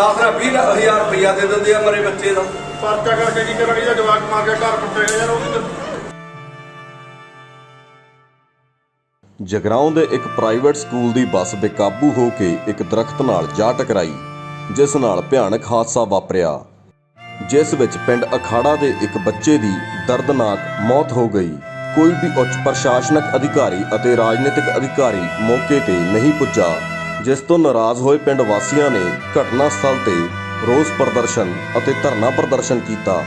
10 ਨਾ 20 ਹਜ਼ਾਰ ਰੁਪਇਆ ਦੇ ਦਿੰਦੇ ਆ ਮਰੇ ਬੱਚੇ ਦਾ ਪਰਚਾ ਕਰਕੇ ਕੀ ਕਰਨੀ? ਜਾਂ ਜਵਾਕ ਮਾਰ ਕੇ ਘਰ ਪੱਟੇ ਨੇ ਯਾਰ ਉਹ ਵੀ ਜਗਰਾਉਂ ਦੇ ਇੱਕ ਪ੍ਰਾਈਵੇਟ ਸਕੂਲ ਦੀ ਬੱਸ ਬੇਕਾਬੂ ਹੋ ਕੇ ਇੱਕ ਦਰਖਤ ਨਾਲ ਜਾ ਟਕਰਾਈ ਜਿਸ ਨਾਲ ਭਿਆਨਕ ਹਾਦਸਾ ਵਾਪਰਿਆ। ਜਿਸ ਵਿੱਚ ਪਿੰਡ ਅਖਾੜਾ ਦੇ ਇੱਕ ਬੱਚੇ ਦੀ ਦਰਦਨਾਕ ਮੌਤ ਹੋ ਗਈ। ਕੋਈ ਵੀ ਉੱਚ ਪ੍ਰਸ਼ਾਸਨਿਕ ਅਧਿਕਾਰੀ ਅਤੇ ਰਾਜਨੀਤਿਕ ਅਧਿਕਾਰੀ ਮੌਕੇ ਤੇ ਨਹੀਂ ਪੁੱਜਾ। ਜਿਸ ਤੋਂ ਨਾਰਾਜ਼ ਹੋਏ ਪਿੰਡ ਵਾਸੀਆਂ ਨੇ ਘਟਨਾ ਸਥਲ ਤੇ ਰੋਸ ਪ੍ਰਦਰਸ਼ਨ ਅਤੇ ਧਰਨਾ ਪ੍ਰਦਰਸ਼ਨ ਕੀਤਾ।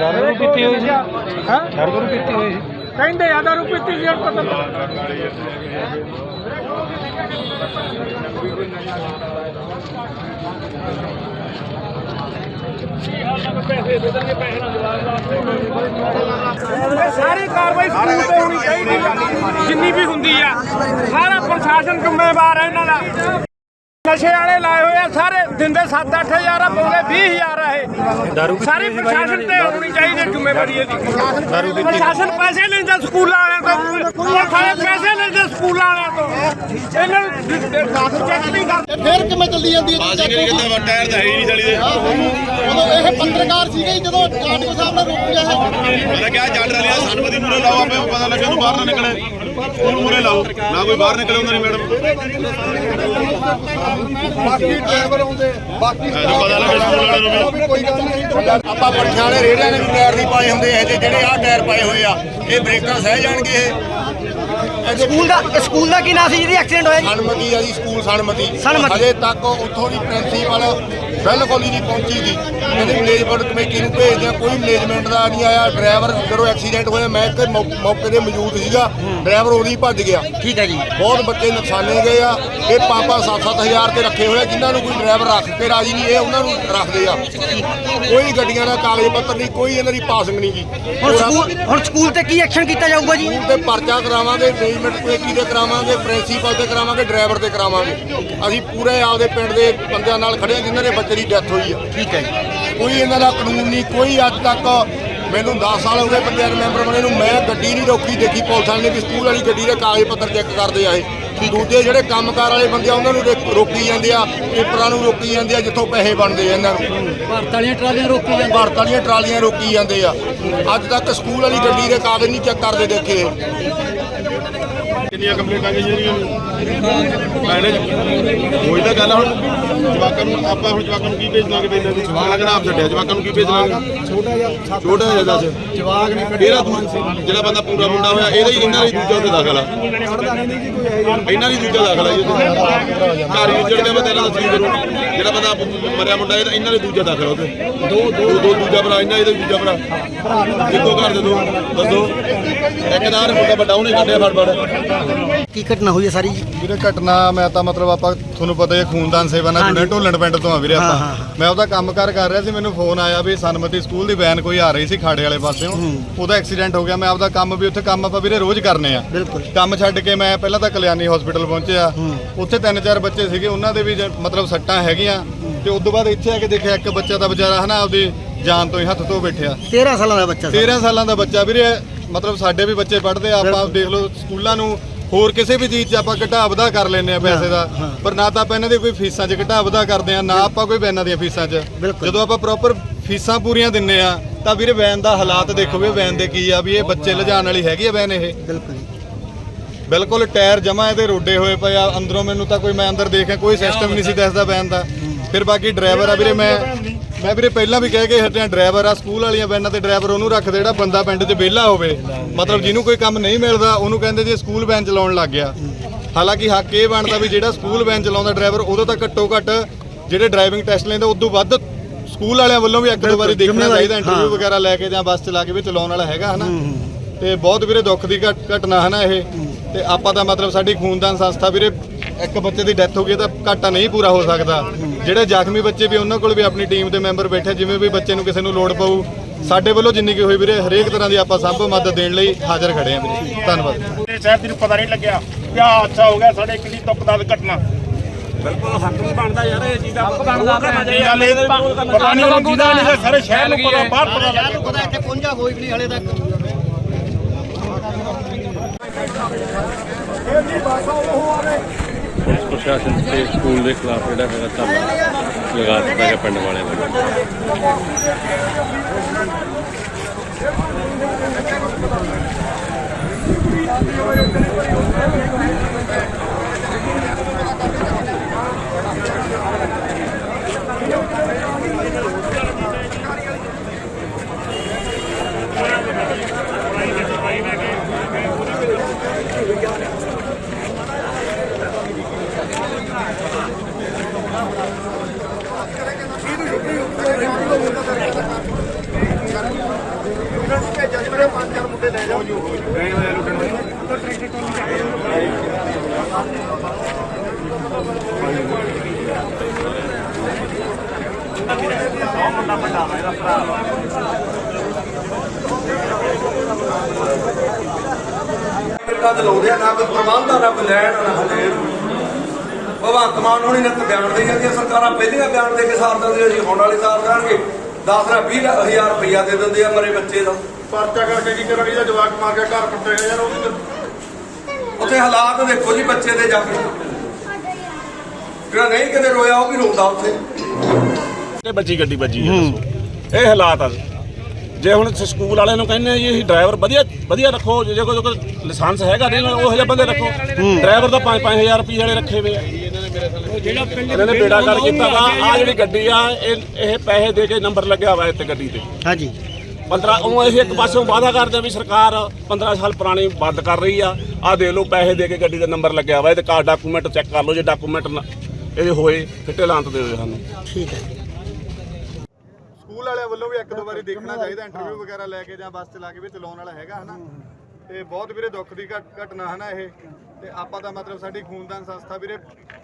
ਦਾਰੂ ਪੀਤੀ ਹੋਈ ਸੀ ਹਾਂ ਦਾਰੂ ਪੀਤੀ ਹੋਈ ਸੀ ਕਹਿੰਦੇ ਆ ਦਾਰੂ ਪੀਤੀ ਸੀ ਪਤਾ ਸਾਰੀ ਕਾਰਵਾਈ ਸਕੂਲ ਤੇ ਹੋਣੀ ਚਾਹੀਦੀ ਆ ਜਿੰਨੀ ਵੀ ਹੁੰਦੀ ਆ ਸਾਰਾ ਪ੍ਰਸ਼ਾਸਨ ਜ਼ਿੰਮੇਵਾਰ ਹੈ ਇਹਨਾਂ ਦਾ ਨਸ਼ੇ ਵਾਲੇ ਲਾਏ ਹੋਏ ਆ ਸਾਰੇ ਦਿੰਦੇ 7-8000 ਆ ਬੋਲੇ 20000 ਆ ਇਹ ਸਾਰੀ ਪ੍ਰਸ਼ਾਸਨ ਤੇ ਹੋਣੀ ਚਾਹੀਦੀ ਜ਼ਿੰਮੇਵਾਰੀ ਇਹਦੀ ਪ੍ਰਸ਼ਾਸਨ ਪੈਸੇ ਲੈਂਦਾ ਸਕੂਲਾਂ ਵਾਲਿਆਂ ਤੋਂ ਉਹ ਸਾਰੇ ਪੈਸੇ ਲੈਂਦੇ ਸਕੂਲਾਂ ਵਾਲਿਆਂ ਤੋਂ ਇਹਨਾਂ ਨੂੰ ਚੈੱਕ ਨਹੀਂ ਕਰਦੇ ਫੇਰ ਕਿਵੇਂ ਚੱਲੀ ਜਾਂਦੀ ਹੈ ਟਾਇਰ ਤਾਂ ਹੈ ਹੀ ਨਹੀਂ ਚਲੀ ਦੇ ਪੱਤਰਕਾਰ ਸੀਗੇ ਜੀ ਜਦੋਂ ਆਟੋ ਸਾਹਿਬ ਨੇ ਰੋਕ ਲਿਆ ਹੈ। ਮੈਂ ਕਿਹਾ ਜੱਟ ਰਲੀ ਦਾ ਸਨਪਤੀ ਮੂਰੇ ਲਾਓ ਆਪੇ ਪਤਾ ਲੱਗੇ ਉਹਨੂੰ ਬਾਹਰ ਨਾ ਨਿਕਲੇ। ਉਹਨੂੰ ਮੂਰੇ ਲਾਓ। ਨਾ ਕੋਈ ਬਾਹਰ ਨਿਕਲੇ ਹੁੰਦਾ ਨਹੀਂ ਮੈਡਮ। ਬਾਕੀ ਡਰਾਈਵਰ ਆਉਂਦੇ ਬਾਕੀ ਪਤਾ ਲੱਗੇ ਸਕੂਲ ਵਾਲਿਆਂ ਨੂੰ ਕੋਈ ਗੱਲ ਨਹੀਂ। ਆਪਾਂ ਪੱਠਿਆਂ ਵਾਲੇ ਰੇੜਿਆਂ ਨੇ ਵੀ ਟਾਇਰ ਨਹੀਂ ਪਾਏ ਹੁੰਦੇ ਇਹ ਜਿਹੇ ਜਿਹੜੇ ਆਹ ਟਾਇਰ ਪਾਏ ਹੋਏ ਆ ਇਹ ਬ੍ਰੇਕਾਂ ਸਹਿ ਜਾਣਗੇ ਇਹ। ਸਕੂਲ ਦਾ ਸਕੂਲ ਦਾ ਕੀ ਨਾਂ ਸੀ ਜਿਹਦੀ ਐਕਸੀਡੈਂਟ ਹੋਇਆ ਜੀ? ਸਨਮਤੀ ਆ ਜੀ ਸਕੂਲ ਸਨਮਤੀ। ਸਨਮਤੀ। ਹਜੇ ਤੱਕ ਉੱਥੋਂ ਦੀ ਪ੍ਰਿੰਸੀਪਲ ਬਿਲਕੁਲ ਹੀ ਨਹੀਂ ਪਹੁੰਚੀ ਗੀ ਕਹਿੰਦੇ ਮੈਨੇਜਮੈਂਟ ਕਮੇਟੀ ਨੂੰ ਭੇਜਦੇ ਆ ਕੋਈ ਮੈਨੇਜਮੈਂਟ ਦਾ ਨਹੀਂ ਆਇਆ। ਡਰਾਈਵਰ ਜਦੋਂ ਐਕਸੀਡੈਂਟ ਹੋਇਆ ਮੈਂ ਮੌ- ਮੌਕੇ ਤੇ ਮੌਜੂਦ ਸੀਗਾ। ਡਰਾਈਵਰ ਉਹਦੀ ਭੱਜ ਗਿਆ। ਠੀਕ ਹੈ ਜੀ। ਬਹੁਤ ਬੱਚੇ ਨੁਕਸਾਨੇ ਗਏ ਆ। ਇਹ ਪਾਪਾ 7-7000 ਤੇ ਰੱਖੇ ਹੋਏ ਆ, ਜਿਨ੍ਹਾਂ ਨੂੰ ਕੋਈ ਡਰਾਈਵਰ ਰੱਖ ਕੇ ਰਾਜੀ ਨਹੀਂ ਇਹ ਉਹਨਾਂ ਨੂੰ ਰੱਖਦੇ ਆ। ਕੋਈ ਗੱਡੀਆਂ ਦਾ ਕਾਗਜ਼ ਪੱਤਰ ਨਹੀਂ ਕੋਈ ਇਹਨਾਂ ਦੀ ਪਾਸਿੰਗ ਨਹੀਂ ਗੀ ਹੁਣ ਸਕੂਲ ਹੁਣ ਸਕੂਲ ਤੇ ਕੀ ਐਕਸ਼ਨ ਕੀਤਾ ਜਾਊਗਾ ਜੀ? ਸਕੂਲ ਤੇ ਪਰਚਾ ਕਰਾਵਾਂਗੇ ਮੈਨੇਜਮੈਂਟ ਕਮੇਟੀ ਦੇ ਕਰਾਵਾਂਗੇ ਪ੍ਰਿੰਸੀਪਲ ਤੇ ਕਰਾਵਾਂਗੇ ਡਰਾਈਵਰ ਤੇ ਕਰਾਵਾਂਗੇ। ਅਸੀਂ ਪੂਰੇ ਆਪਦੇ ਪਿੰਡ ਦੇ ਬੰਦਿਆਂ ਨਾਲ ਖੜੇ ਹਾਂ ਜਿਨ੍ਹਾਂ ਦੇ ਬੱਚੇ ਦੀ ਡੈਥ ਹੋਈ ਆ। ਠੀਕ ਹੈ ਜੀ। ਕੋਈ ਇਹਨਾਂ ਦਾ ਕਾਨੂੰਨ ਨਹੀਂ ਕੋਈ ਅੱਜ ਤੱਕ ਮੈਨੂੰ 10 ਸਾਲ ਹੋ ਗਏ ਪੰਚਾਇਤ ਮੈਂਬਰ ਬਣੇ ਨੂੰ ਮੈਂ ਗੱਡੀ ਨਹੀਂ ਰੋਕੀ ਦੇਖੀ ਪੁਲਿਸ ਵਾਲੇ ਨੇ ਵੀ ਸਕੂਲ ਵਾਲੀ ਗੱਡੀ ਦੇ ਕਾਗਜ਼ ਪੱਤਰ ਚੈੱਕ ਕਰਦੇ ਆ ਇਹ। ਦੂਜੇ ਜਿਹੜੇ ਕੰਮਕਾਰ ਵਾਲੇ ਬੰਦੇ ਆ ਉਹਨਾਂ ਨੂੰ ਰੋਕੀ ਜਾਂਦੇ ਆ ਪੇਪਰਾਂ ਨੂੰ ਰੋਕੀ ਜਾਂਦੇ ਆ ਜਿੱਥੋਂ ਪੈਸੇ ਬਣਦੇ ਆ ਇਹਨਾਂ ਨੂੰ। ਭਾਰਤ ਵਾਲੀਆਂ ਟਰਾਲੀਆਂ ਰੋਕੀ ਜਾਂਦੇ ਭਾਰਤ ਵਾਲੀਆਂ ਟਰਾਲੀਆਂ ਰੋਕੀ ਜਾਂਦੇ ਆ। ਅੱਜ ਤੱਕ ਸਕੂਲ ਵਾਲੀ ਗੱਡੀ ਦੇ ਕਾਗਜ਼ ਨਹੀਂ ਚੈੱਕ ਕਰਦੇ ਦੇਖੇ। ਕਿੰਨੀਆਂ ਕੰਪਲੇਂਟਾਂ ਗਈਆਂ ਜਿਹੜੀਆਂ ਮੈਨੇ ਉਹੀ ਤਾਂ ਗੱਲ ਹੁਣ। ਜਵਾਕਾਂ ਨੂੰ ਆਪਾਂ ਹੁਣ ਜਵਾਕਾਂ ਨੂੰ ਕੀ ਭੇਜਣਾਗੇ ਪੈਂਦਾ ਜੀ ਜਵਾਕ ਨਾ ਆਪ ਛੱਡਿਆ ਜਵਾਕਾਂ ਨੂੰ ਕੀ ਭੇਜਣਾਗੇ ਛੋਟਾ ਜਿਹਾ ਛੋਟਾ ਜਿਹਾ ਦੱਸ। ਜਵਾਕ ਨੇ ਇਹਦਾ ਦੂ- ਜਿਹੜਾ ਬੰਦਾ ਪੂਰਾ ਮੁੰਡਾ ਹੋਇਆ ਇਹਦਾ ਹੀ ਇਹਨਾਂ ਦਾ ਦੂਜਾ ਉੱਥੇ ਦਾਖਲ ਇਹਨਾਂ ਦੀ ਦੂਜਾ ਦਾਖਲ ਜੀ। ਘਰ ਹੀ ਮੈਂ ਤੇਰਾ ਦੱਸੀ ਕਰੂੰ ਜਿਹੜਾ ਬੰਦਾ ਮਰਿਆ ਮੁੰਡਾ ਇਹਦਾ ਇਹਨਾਂ ਦੇ ਦੂਜਾ ਦਾਖਲ ਉੱਥੇ ਦੋ ਦੋ। ਦੋ ਦੂਜਾ ਭਰਾ ਇਹਨਾਂ ਇਹਦਾ ਦੂਜਾ ਭਰਾ। ਕਿੱਥੋਂ ਘਰ ਦੇ ਦੋ ਦੱਸੋ। ਇੱਕ ਦਾ ਮੁੰਡਾ ਵੱਡਾ ਉਹਨੇ ਕੱਢਿਆ ਫੜ ਫੜ ਕੀ ਘਟਨਾ ਹੋਈ ਹੈ ਸਾਰੀ? ਜੀ ਵੀਰੇ ਘਟਨਾ ਮੈਂ ਤਾਂ ਮਤਲਬ ਆਪਾਂ ਤੁਹਾਨੂੰ ਪਤਾ ਹੀ ਹੈ ਖੂਨਦਾਨ ਸੇਵਾ ਨਾਲ ਜੁੜੇ ਢੋਲਣ ਪਿੰਡ ਤੋਂ ਆ ਵੀਰੇ ਆਪਾਂ। ਮੈਂ ਉਹਦਾ ਕੰਮਕਾਰ ਕਰ ਰਿਹਾ ਸੀ ਮੈਨੂੰ ਫੋਨ ਆਇਆ ਵੀ ਸਨਮਤੀ ਸਕੂਲ ਦੀ ਵੈਨ ਕੋਈ ਆ ਰਹੀ ਸੀ ਖਾੜੇ ਵਾਲੇ ਪਾਸਿਓਂ। ਉਹਦਾ ਐਕਸੀਡੈਂਟ ਹੋ ਗਿਆ ਮੈਂ ਆਪਦਾ ਕੰਮ ਵੀ ਉੱਥੇ ਕੰਮ ਆਪਾਂ ਵੀਰੇ ਰੋਜ਼ ਕਰਨੇ ਆ। ਕੰਮ ਛੱਡ ਕੇ ਮੈਂ ਪਹਿਲਾਂ ਤਾਂ ਕਲਿਆਣੀ ਹਸਪੀਟਲ ਪਹੁੰਚਿਆ। ਉੱਥੇ ਤਿੰਨ ਚਾਰ ਬੱਚੇ ਸੀਗੇ ਉਹਨਾਂ ਦੇ ਵੀ ਮਤਲਬ ਸੱਟਾਂ ਹੈਗੀਆਂ। ਤੇ ਉਸ ਤੋਂ ਬਾਅਦ ਇੱਥੇ ਆ ਕੇ ਦੇਖਿਆ ਇੱਕ ਬੱਚਾ ਤਾਂ ਵਿਚਾਰਾ ਹਨਾ ਆਪਦੀ ਜਾਨ ਤੋਂ ਹੀ ਹੱਥ ਧੋ ਬੈਠਿਆ। 13 ਸਾਲਾਂ ਦਾ ਬੱਚਾ ਸੀ। 13 ਸਾਲਾਂ ਦਾ ਬੱਚਾ ਵੀਰੇ ਮਤਲਬ ਸਾਡੇ ਵੀ ਬੱਚੇ ਪੜ੍ਹਦੇ ਆ ਆਪਾਂ ਦੇਖ ਲਓ ਸਕੂਲਾਂ ਨੂੰ ਹੋਰ ਕਿਸੇ ਵੀ ਚੀਜ਼ 'ਚ ਆਪਾਂ ਘਟਾ ਵਧਾ ਕਰ ਲੈਂਦੇ ਆ ਪੈਸੇ ਦਾ। ਪਰ ਨਾ ਤਾਂ ਆਪਾਂ ਇਹਨਾਂ ਦੀ ਕੋਈ ਫੀਸਾਂ 'ਚ ਘਟਾ ਵਧਾ ਕਰਦੇ ਆ ਨਾ ਆਪਾਂ ਕੋਈ ਵੈਨਾਂ ਦੀਆਂ ਫੀਸਾਂ 'ਚ। ਜਦੋਂ ਆਪਾਂ ਪ੍ਰੋਪਰ ਫੀਸਾਂ ਪੂਰੀਆਂ ਦਿੰਨੇ ਆ ਤਾਂ ਵੀਰੇ ਵੈਨ ਦਾ ਹਾਲਾਤ ਦੇਖੋ ਵੀ ਵੈਨ ਦੇ ਕੀ ਆ ਵੀ ਇਹ ਬੱਚੇ ਲਿਜਾਣ ਵਾਲੀ ਹੈਗੀ ਆ ਵੈਨ ਇਹ। ਬਿਲਕੁਲ ਬਿਲਕੁਲ ਟਾਇਰ ਜਮਾ ਇਹਦੇ ਰੋਡੇ ਹੋਏ ਪਏ ਆ ਅੰਦਰੋਂ ਮੈਨੂੰ ਤਾਂ ਕੋਈ ਮੈਂ ਅੰਦਰ ਦੇਖਿਆ ਕੋਈ ਸਿਸਟਮ ਨਹੀਂ ਸੀ ਦੱਸਦਾ ਵੈਨ ਦਾ। ਫਿਰ ਬਾਕੀ ਡਰਾਈਵਰ ਆ ਵੀਰੇ ਮੈਂ ਮੈਂ ਵੀਰੇ ਪਹਿਲਾਂ ਵੀ ਕਹਿ ਕੇ ਹਟਿਆ ਡਰਾਈਵਰ ਆ ਸਕੂਲ ਵਾਲੀਆਂ ਵੈਨਾਂ ਤੇ ਡਰਾਈਵਰ ਉਹਨੂੰ ਰੱਖਦੇ ਜਿਹੜਾ ਬੰਦਾ ਪਿੰਡ 'ਚ ਵਿਹਲਾ ਹੋਵੇ। ਮਤਲਬ ਜਿਹਨੂੰ ਕੋਈ ਕੰਮ ਨਹੀਂ ਮਿਲਦਾ ਉਹਨੂੰ ਕਹਿੰਦੇ ਜੀ ਸਕੂਲ ਵੈਨ ਚਲਾਉਣ ਲੱਗ ਗਿਆ। ਹਾਲਾਂਕਿ ਹੱਕ ਇਹ ਬਣਦਾ ਵੀ ਜਿਹੜਾ ਸਕੂਲ ਵੈਨ ਚਲਾਉਂਦਾ ਡਰਾਈਵਰ ਉਦੋਂ ਤਾਂ ਘੱਟੋ ਘੱਟ ਜਿਹੜੇ ਡਰਾਈਵਿੰਗ ਟੈਸਟ ਲੈਂਦੇ ਉਦੋਂ ਵੱਧ ਸਕੂਲ ਵਾਲਿਆਂ ਵੱਲੋਂ ਵੀ ਇੱਕ ਦੋ ਵਾਰੀ ਦੇਖਣਾ ਚਾਹੀਦਾ ਇੰਟਰਵਿਊ ਵਗੈਰਾ ਲੈ ਕੇ ਜਾਂ ਬੱਸ ਚਲਾ ਕੇ ਵੀ ਚਲਾਉਣ ਵਾਲਾ ਹੈਗਾ ਹਨਾ? ਤੇ ਬਹੁਤ ਵੀਰੇ ਦੁੱਖ ਦੀ ਘਟ- ਘਟਨਾ ਹੈ ਨਾ ਇਹ। ਤੇ ਆਪਾਂ ਤਾਂ ਮਤਲਬ ਸਾਡੀ ਖੂਨਦਾਨ ਸੰਸਥਾ ਵੀਰੇ ਇੱਕ ਬੱਚੇ ਦੀ ਡੈਥ ਹੋ ਗਈ ਤਾਂ ਘਾਟਾ ਨਹੀਂ ਪੂਰਾ ਹੋ ਸਕਦਾ। ਜਿਹੜੇ ਜ਼ਖਮੀ ਬੱਚੇ ਵੀ ਉਹਨਾਂ ਕੋਲ ਵੀ ਆਪਣੀ ਟੀਮ ਦੇ ਮੈਂਬਰ ਬੈਠੇ ਜਿਵੇਂ ਵੀ ਬੱਚੇ ਨੂੰ ਕਿਸੇ ਨੂੰ ਲੋੜ ਪਊ ਸਾਡੇ ਵੱਲੋਂ ਜਿੰਨੀ ਕੀ ਹੋਈ ਵੀਰੇ ਹਰੇਕ ਤਰ੍ਹਾਂ ਦੀ ਆਪਾਂ ਸਭ ਮਦਦ ਦੇਣ ਲਈ ਹਾਜ਼ਰ ਖੜੇ ਹਾਂ ਵੀਰੇ। ਧੰਨਵਾਦ। ਤੇ ਸ਼ਾਇਦ ਤੈਨੂੰ ਪਤਾ ਨਹੀਂ ਲੱਗਿਆ ਕਿ ਆਹ ਅੱਛਾ ਹੋ ਗਿਆ ਸਾਡੇ ਕਿੰਨੀ ਤੁੱਪ ਦਾ ਘਟਨਾ। ਬਣਦਾ ਯਾਰ ਇਹ ਚੀਜ਼ ਦਾ ਬਣਦਾ ਗੱਲ ਇਹ ਪਤਾ ਨਹੀਂ ਉਹਨੂੰ ਜਿਹਦਾ ਨਹੀਂ ਸਾਰੇ ਸ਼ਹਿਰ ਨੂੰ ਪਤਾ ਬਾਹਰ ਪਤਾ ਲੱਗ ਪਤਾ ਇੱਥੇ ਪਹੁੰਚਾ ਕੋਈ ਵੀ ਨਹੀਂ ਹਲੇ ਤੱਕ। ਪ੍ਰਸ਼ਾਸਨ ਤੇ ਸਕੂਲ ਦੇ ਖਿਲਾਫ ਜਿਹੜਾ ਹੈਗਾ ਧਰਨਾ ਲਗਾ ਦਿੱਤਾ ਹੈ ਪਿੰਡ ਵਾਲਿਆਂ ਵੱਲੋਂ। ਪਿੰਡਾਂ ਚ ਲਾਉਂਦੇ ਆ ਨਾ ਕੋਈ ਪ੍ਰਬੰਧ ਆ ਨਾ ਕੋਈ ਲੈਣ ਆ, ਨਾ ਹਲੇਣ ਭਗਵੰਤ ਮਾਨ ਹੋਣੀ ਨੇ ਤਾਂ ਬਿਆਨ ਦੇ ਜਾਂਦੀਆਂ ਸਰਕਾਰਾਂ ਪਹਿਲੀਆਂ ਬਿਆਨ ਦੇ ਕੇ ਸਾਰ ਦਿੰਦੇ ਅਸੀਂ ਹੁਣ ਵਾਲੇ ਸਾਰ ਦੇਣਗੇ। 10 ਨਾ 20 ਹਜ਼ਾਰ ਰੁਪਈਆ ਦੇ ਦਿੰਦੇ ਆ ਮਰੇ ਬੱਚੇ ਦਾ। ਪਰਚਾ ਕਰਕੇ ਕੀ ਕਰਾਂਗੇ? ਜਾਂ ਜਵਾਕ ਮਾਰ ਕੇ ਘਰ ਪੱਟੇਗਾ ਯਾਰ ਉਹ ਵੀ ਤਾਂ- ਉੱਥੇ ਹਾਲਾਤ ਦੇਖੋ ਜੀ ਬੱਚੇ ਦੇ ਜਾ ਕੇ। ਜਿਹੜਾ ਨਹੀਂ ਕਿਤੇ ਰੋਇਆ ਉਹ ਵੀ ਰੋਂਦਾ ਉੱਥੇ। ਤੇ ਬੱਜੀ ਗੱਡੀ ਵੱਜੀ ਹੈ ਦੱਸੋ। ਇਹ ਹਾਲਾਤ ਆ ਜੇ। ਹੁਣ ਸਕੂਲ ਵਾਲਿਆਂ ਨੂੰ ਕਹਿੰਦੇ ਆ ਜੀ ਅਸੀਂ ਡਰਾਈਵਰ ਵਧੀਆ ਵਧੀਆ ਰੱਖੋ ਜੇ ਕੋਈ ਕੋਈ ਲਾਇਸੈਂਸ ਹੈਗਾ ਨਹੀਂ ਉਹ ਜਿਹੇ ਬੰਦੇ ਰੱਖੋ। ਡਰਾਈਵਰ ਤਾਂ 5-5000 ਰੁਪਏ ਵਾਲੇ ਰੱਖੇ ਹੋਏ ਆ। ਇਹਨਾਂ ਨੇ ਬੇੜਾ ਕਰ ਕੀਤਾ ਵਾ ਆ ਜਿਹੜੀ ਗੱਡੀ ਆ ਇਹ ਇਹ ਪੈਸੇ ਦੇ ਕੇ ਨੰਬਰ ਲੱਗਿਆ ਹੋਇਆ ਇੱਥੇ ਗੱਡੀ ਤੇ। ਹਾਂਜੀ। 15 ਉਹ ਅਸੀਂ ਇੱਕ ਪਾਸੋਂ ਵਾਅਦਾ ਕਰਦੇ ਆ ਵੀ ਸਰਕਾਰ 15 ਸਾਲ ਪੁਰਾਣੀ ਬੰਦ ਕਰ ਰਹੀ ਆ। ਆ ਦੇ ਲਓ ਪੈਸੇ ਦੇ ਕੇ ਗੱਡੀ ਦਾ ਨੰਬਰ ਲੱਗਿਆ ਹੋਇਆ ਤੇ ਕਾਰ ਡਾਕੂਮੈਂਟ ਚੈੱਕ ਕਰ ਲਓ ਜੇ ਡਾਕੂਮੈਂਟ ਇਹਦੇ ਹੋਏ ਫਿੱਟੇ ਲਾਂਤ ਦੇ ਦਿਓ ਸਾਨੂੰ। ਠੀਕ ਹੈ। ਸਕੂਲ ਵਾਲਿਆਂ ਵੱਲੋਂ ਵੀ ਇੱਕ ਦੋ ਵਾਰੀ ਦੇਖਣਾ ਚਾਹੀਦਾ ਇੰਟਰਵਿਊ ਵਗੈਰਾ ਲੈ ਕੇ ਜਾਂ ਬੱਸ ਚਲਾ ਕੇ ਵੀ ਚਲਾਉਣ ਵਾਲਾ ਹੈਗਾ ਹਨਾ? ਤੇ ਬਹੁਤ ਵੀਰੇ ਦੁੱਖ ਦੀ ਘਟ- ਘਟਨਾ ਹੈ ਨਾ ਇਹ। ਤੇ ਆਪਾਂ ਦਾ ਮਤਲਬ ਸਾਡੀ ਖੂਨਦਾਨ ਸੰਸਥਾ ਵੀਰੇ,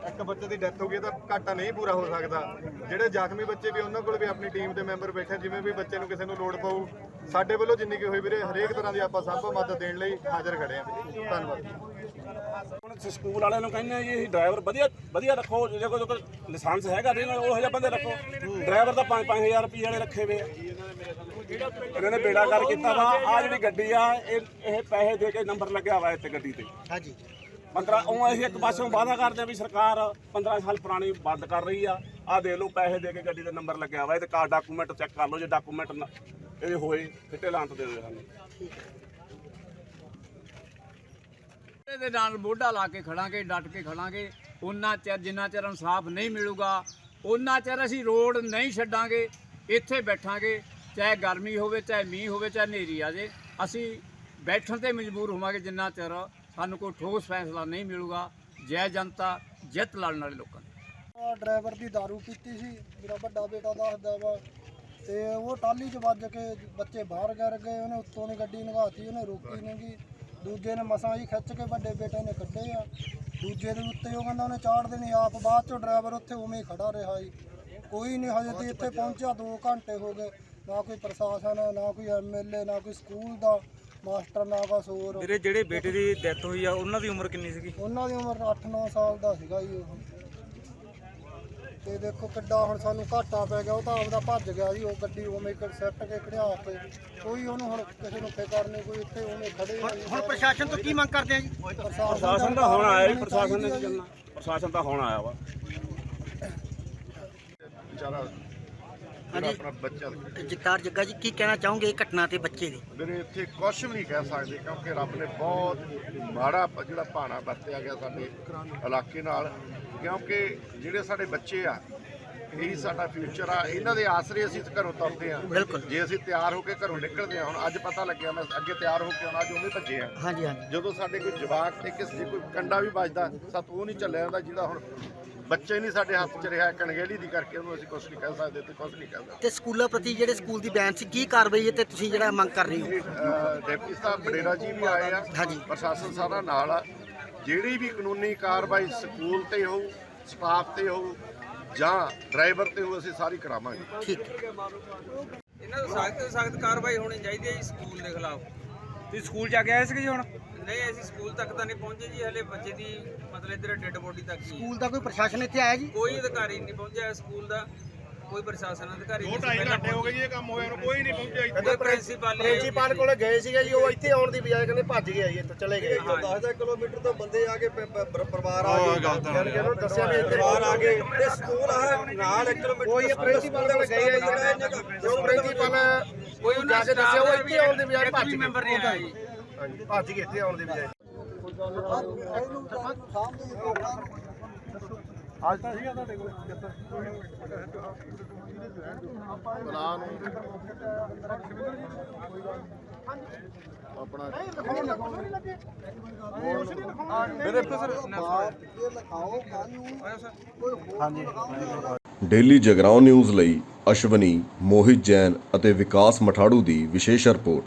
ਇੱਕ ਬੱਚੇ ਦੀ ਡੈਥ ਹੋ ਗਈ ਤਾਂ ਘਾਟਾ ਨਹੀਂ ਪੂਰਾ ਹੋ ਸਕਦਾ। ਜਿਹੜੇ ਜ਼ਖਮੀ ਬੱਚੇ ਵੀ ਉਹਨਾਂ ਕੋਲ ਵੀ ਆਪਣੀ ਟੀਮ ਦੇ ਮੈਂਬਰ ਬੈਠੇ ਜਿਵੇਂ ਵੀ ਬੱਚੇ ਨੂੰ ਕਿਸੇ ਨੂੰ ਲੋੜ ਪਊ, ਸਾਡੇ ਵੱਲੋਂ ਜਿੰਨੀ ਕੁ ਹੋਈ ਵੀਰੇ, ਹਰੇਕ ਤਰ੍ਹਾਂ ਦੀ ਆਪਾਂ ਸਭ ਮਦਦ ਦੇਣ ਲਈ ਹਾਜ਼ਰ ਖੜੇ ਹਾਂ ਵੀਰੇ। ਧੰਨਵਾਦ। ਹੁਣ ਅਸੀਂ ਸਕੂਲ ਵਾਲਿਆਂ ਨੂੰ ਕਹਿੰਦੇ ਆ ਜੀ ਅਸੀਂ ਡਰਾਈਵਰ ਵਧੀਆ ਵਧੀਆ ਰੱਖੋ ਜੇ ਕੋਈ ਲਾਇਸੈਂਸ ਹੈਗਾ ਨਹੀਂ ਉਹ ਜਿਹਾ ਬੰਦੇ ਰੱਖੋ। ਡਰਾਈਵਰ ਤਾਂ 5-5000 ਰੁਪਏ ਵਾਲੇ ਰੱਖੇ ਹੋਏ ਆ। ਇਹਨਾਂ ਨੇ ਬੇੜਾ ਕਰ ਕੀਤਾ ਵਾ। ਆ ਜਿਹੜੀ ਗੱਡੀ ਆ ਇਹ ਇਹ ਪੈਸੇ ਦੇ ਕੇ ਨੰਬਰ ਲੱਗਿਆ ਹੋਇਆ ਇੱਥੇ ਗੱਡੀ ਤੇ। ਹਾਂਜੀ। 15 ਉਹ ਅਸੀਂ ਇੱਕ ਪਾਸੋਂ ਵਾਅਦਾ ਕਰਦੇ ਆ ਵੀ ਸਰਕਾਰ 15 ਸਾਲ ਪੁਰਾਣੀ ਬੰਦ ਕਰ ਰਹੀ ਆ। ਆ ਦੇ ਲਓ ਪੈਸੇ ਦੇ ਕੇ ਗੱਡੀ ਦਾ ਨੰਬਰ ਲੱਗਿਆ ਹੋਇਆ ਤੇ ਕਾਰ ਡਾਕੂਮੈਂਟ ਚੈੱਕ ਕਰ ਲਓ ਜੇ ਡਾਕੂਮੈਂਟ ਇਹਦੇ ਹੋਏ ਫਿੱਟੇ ਲਾਂਤ ਦੇ ਦਿਓ ਸਾਨੂੰ। ਦੇ ਨਾਲ ਮੋਢਾ ਲਾ ਕੇ ਖੜਾਂਗੇ ਡਟ ਕੇ ਖੜਾਂਗੇ। ਉਹਨਾਂ ਚਿਰ ਜਿੰਨਾ ਚਿਰ ਇਨਸਾਫ ਨਹੀਂ ਮਿਲੂਗਾ ਉਹਨਾਂ ਚਿਰ ਅਸੀਂ ਰੋਡ ਨਹੀਂ ਛੱਡਾਂਗੇ ਇੱਥੇ ਬੈਠਾਂਗੇ। ਚਾਹੇ ਗਰਮੀ ਹੋਵੇ, ਚਾਹੇ ਮੀਂਹ ਹੋਵੇ, ਚਾਹੇ ਹਨੇਰੀ ਆ ਜੇ, ਅਸੀਂ ਬੈਠਣ ਤੇ ਮਜਬੂਰ ਹੋਵਾਂਗੇ ਜਿੰਨਾ ਚਿਰ ਸਾਨੂੰ ਕੋਈ ਠੋਸ ਫੈਸਲਾ ਨਹੀਂ ਮਿਲੂਗਾ, ਜੈ ਜਨਤਾ ਜਿੱਤ ਲੜਨ ਵਾਲੇ ਲੋਕਾਂ ਦੀ। ਡਰਾਈਵਰ ਦੀ दारू ਪੀਤੀ ਸੀ, ਮੇਰਾ ਵੱਡਾ ਬੇਟਾ ਦੱਸਦਾ ਵਾ, ਤੇ ਉਹ ਟਾਲੀ 'ਚ ਵੱਜ ਕੇ ਬੱਚੇ ਬਾਹਰ ਕਰ ਗਏ, ਉਹਨੇ ਉੱਤੋਂ ਦੀ ਗੱਡੀ ਨਗਾਤੀ ਉਹਨੇ ਰੋਕੀ ਨਹੀਂਗੀ ਦੂਜੇ ਨੇ ਮਸਾਂ ਹੀ ਖਿੱਚ ਕੇ ਵੱਡੇ ਬੇਟੇ ਨੇ ਕੱਢੇ ਆ, ਦੂਜੇ ਦੇ ਉੱਤੇ ਉਹ ਕਹਿੰਦਾ ਉਹਨੇ ਚਾੜ ਦੇਣੀ, ਆਪ ਬਾਅਦ ਚੋਂ ਡਰਾਈਵਰ ਉੱਥੇ ਉਵੇਂ ਹੀ ਖੜਾ ਰਿਹਾ ਜੀ ਕੋਈ ਨਹੀਂ ਹਜੇ ਤੇ ਇੱਥੇ ਪਹੁੰਚਿਆ 2 ਘੰਟੇ ਹੋ ਗਏ। ਨਾ ਕੋਈ ਪ੍ਰਸ਼ਾਸਨ ਨਾ ਕੋਈ ਐਮਐਲਏ ਨਾ ਕੋਈ ਸਕੂਲ ਦਾ ਮਾਸਟਰ ਨਾ ਕੁਛ ਹੋਰ। ਵੀਰੇ ਜਿਹੜੇ ਬੇਟੇ ਦੀ ਡੈਥ ਹੋਈ ਆ ਉਹਨਾਂ ਦੀ ਉਮਰ ਕਿੰਨੀ ਸੀਗੀ? ਉਹਨਾਂ ਦੀ ਉਮਰ 8-9 ਸਾਲ ਦਾ ਸੀਗਾ ਜੀ ਉਹ। ਤੇ ਦੇਖੋ ਕਿੱਡਾ ਹੁਣ ਸਾਨੂੰ ਘਾਟਾ ਪੈ ਗਿਆ ਉਹ ਤਾਂ ਆਪਦਾ ਭੱਜ ਗਿਆ ਜੀ ਉਹ ਗੱਡੀ ਉਵੇਂ ਕਰ ਸੈੱਟ ਕੇ ਖੜਿਆ ਕੇ ਕੋਈ ਉਹਨੂੰ ਹੁਣ ਕਿਸੇ ਨੂੰ ਫਿਕਰ ਨਹੀਂ ਕੋਈ ਇੱਥੇ ਉਵੇਂ ਖੜੇ। ਹੁਣ ਪ੍ਰਸ਼ਾਸਨ ਤੋਂ ਕੀ ਮੰਗ ਕਰਦੇ ਆ ਜੀ? ਪ੍ਰਸ਼ਾਸਨ ਤਾਂ ਹੁਣ ਆਇਆ ਜੀ ਪ੍ਰਸ਼ਾਸਨ ਨੇ ਕਰਨਾ ਪ੍ਰਸ਼ਾਸਨ ਤਾਂ ਹੁਣ ਆਇਆ ਵਾ। ਵਿਚਾਰਾ ਜਿਹੜਾ ਆਪਣਾ ਬੱਚਾ ਜਗਤਾਰ ਜੱਗਾ ਜੀ ਕੀ ਕਹਿਣਾ ਚਾਹੋਗੇ ਇਹ ਘਟਨਾ ਤੇ ਬੱਚੇ ਦੀ? ਮੇਰੇ ਇੱਥੇ ਕੁਝ ਵੀ ਨਹੀਂ ਕਹਿ ਸਕਦੇ ਕਿਉਂਕਿ ਰੱਬ ਨੇ ਬਹੁਤ ਮਾੜਾ ਪ- ਜਿਹੜਾ ਭਾਣਾ ਵਰਤਿਆ ਗਿਆ ਸਾਡੇ ਇਲਾਕੇ ਨਾਲ। ਕਿਉਂਕਿ ਜਿਹੜੇ ਸਾਡੇ ਬੱਚੇ ਆ ਇਹੀ ਸਾਡਾ ਫਿਊਚਰ ਆ। ਇਹਨਾਂ ਦੇ ਆਸਰੇ ਅਸੀਂ ਘਰੋਂ ਤੁਰਦੇ ਆ। ਬਿਲਕੁਲ। ਜੇ ਅਸੀਂ ਤਿਆਰ ਹੋ ਕੇ ਘਰੋਂ ਨਿਕਲਦੇ ਆ ਹੁਣ ਅੱਜ ਪਤਾ ਲੱਗਿਆ ਮੈਂ ਅੱਗੇ ਤਿਆਰ ਹੋ ਕੇ ਆਉਣਾ ਅੱਜ ਉਵੇਂ ਭੱਜੇ ਆ। ਹਾਂਜੀ ਹਾਂਜੀ। ਜਦੋਂ ਸਾਡੇ ਕੋਈ ਜਵਾਕ ਤੇ ਕਿਸੇ ਕੋਈ ਕੰਡਾ ਵੀ ਵੱਜਦਾ ਸਤ ਉਹ ਨਹੀਂ ਚੱਲਿਆ ਜਾਂਦਾ ਜਿਹੜਾ ਹੁਣ ਬੱਚੇ ਨਹੀਂ ਸਾਡੇ ਹੱਥ 'ਚ ਰਿਹਾ ਕਣਗੇਲੀ ਦੀ ਕਰਕੇ ਉਹਨੂੰ ਅਸੀਂ ਕੁਝ ਨਹੀਂ ਕਹਿ ਸਕਦੇ ਤੇ ਕੁਝ ਨਹੀਂ ਕਹਿ ਸਕਦੇ ਤੇ ਸਕੂਲਾਂ ਪ੍ਰਤੀ ਜਿਹੜੇ ਸਕੂਲ ਦੀ ਬੈਨ ਸੀ ਕੀ ਕਾਰਵਾਈ ਹੈ ਤੇ ਤੁਸੀਂ ਜਿਹੜਾ ਮੰਗ ਕਰ ਰਹੇ ਹੋ? ਡਿਪਟੀ ਸਾਹਿਬ ਬਡੇਰਾ ਜੀ ਵੀ ਆਏ ਆ ਹਾਂਜੀ। ਪ੍ਰਸ਼ਾਸਨ ਸਾਰਾ ਨਾਲ ਆ। ਜਿਹੜੀ ਵੀ ਕਾਨੂੰਨੀ ਕਾਰਵਾਈ ਸਕੂਲ ਤੇ ਹੋਊ ਸਟਾਫ ਤੇ ਹੋਊ ਜਾਂ ਡਰਾਈਵਰ ਤੇ ਹੋਊ ਅਸੀਂ ਸਾਰੀ ਕਰਾਵਾਂਗੇ। ਠੀਕ ਹੈ। ਇਹਨਾਂ ਦਾ ਸਖਤ ਤੋਂ ਸਖਤ ਕਾਰਵਾਈ ਹੋਣੀ ਚਾਹੀਦੀ ਹੈ ਜੀ ਸਕੂਲ ਦੇ ਖਿਲਾਫ। ਤੁਸੀਂ ਸਕੂਲ ਜਾ ਕੇ ਆਏ ਸੀ ਜੀ ਹੁਣ? ਨਹੀਂ ਅਸੀਂ ਸਕੂਲ ਤੱਕ ਤਾਂ ਨਹੀਂ ਪਹੁੰਚੇ ਜੀ ਹਲੇ ਬੱਚੇ ਦੀ ਮਤਲਬ ਇੱਧਰ ਡੈੱਡ ਬੋਡੀ ਤੱਕ ਹੀ ਹੈ। ਸਕੂਲ ਦਾ ਕੋਈ ਪ੍ਰਸ਼ਾਸਨ ਇੱਥੇ ਆਇਆ ਜੀ? ਕੋਈ ਅਧਿਕਾਰੀ ਨਹੀਂ ਪਹੁੰਚਿਆ ਸਕੂਲ ਦਾ ਕੋਈ ਪ੍ਰਸ਼ਾਸਨ ਅਧਿਕਾਰੀ ਦੋ ਢਾਈ ਘੰਟੇ ਹੋ ਗਏ ਜੀ ਇਹ ਕੰਮ ਹੋਇਆ ਨੂੰ ਕੋਈ ਨਹੀਂ ਪਹੁੰਚਿਆ ਇੱਥੇ। ਪ੍ਰਿੰਸੀਪਲ ਪ੍ਰਿੰਸੀਪਲ ਕੋਲੇ ਗਏ ਸੀਗੇ ਜੀ ਉਹ ਇੱਥੇ ਆਉਣ ਦੀ ਬਜਾਏ ਕਹਿੰਦੇ ਭੱਜ ਗਏ ਜੀ ਇੱਥੇ ਚਲੇ ਗਏ। 10 ਕਿਲੋਮੀਟਰ ਤੋਂ ਬੰਦੇ ਆ ਕੇ ਪਰਿਵਾਰ ਆ ਗਏ। ਯਾਨੀ ਕਿ ਉਹਨੂੰ ਦੱਸਿਆ ਵੀ ਇੱਥੇ ਪਰਿਵਾਰ ਆ ਗਏ। ਤੇ ਸਕੂਲ ਆ ਨਾਲ 1 ਕਿਲੋਮੀਟਰ ਕੋਈ ਪ੍ਰਿੰਸੀਪਲ ਦੇ ਗਏ ਆ ਜੀ। ਉਹ ਪ੍ਰਿੰਸੀਪਲ ਕੋਈ ਜਾ ਕੇ ਦੱਸਿਆ ਉਹ ਇੱਥੇ ਆਉਣ ਦੀ ਬਜਾਏ ਭੱਜ ਗਏ। ਮੈਂਬਰ ਨਹੀਂ ਆਇਆ ਜੀ। ਹਾਂਜੀ ਭੱਜ ਗਏ ਇੱਥੇ ਆਉਣ ਦੀ ਬਜਾਏ। ਇਹਨੂੰ ਸਾਹਮਣੇ ਲੋਕਾਂ ਨੂੰ ਆਪਣਾ ਮੇਰੇ ਇਹ ਲਿਖਾਓ ਕੱਲ ਨੂੰ ਕੋਈ ਹੋਰ ਡੇਲੀ ਜਗਰਾਉਂ ਨਿਊਜ਼ ਲਈ ਅਸ਼ਵਨੀ ਮੋਹਿਤ ਜੈਨ ਅਤੇ ਵਿਕਾਸ ਮਠਾੜੂ ਦੀ ਵਿਸ਼ੇਸ਼ ਰਿਪੋਰਟ।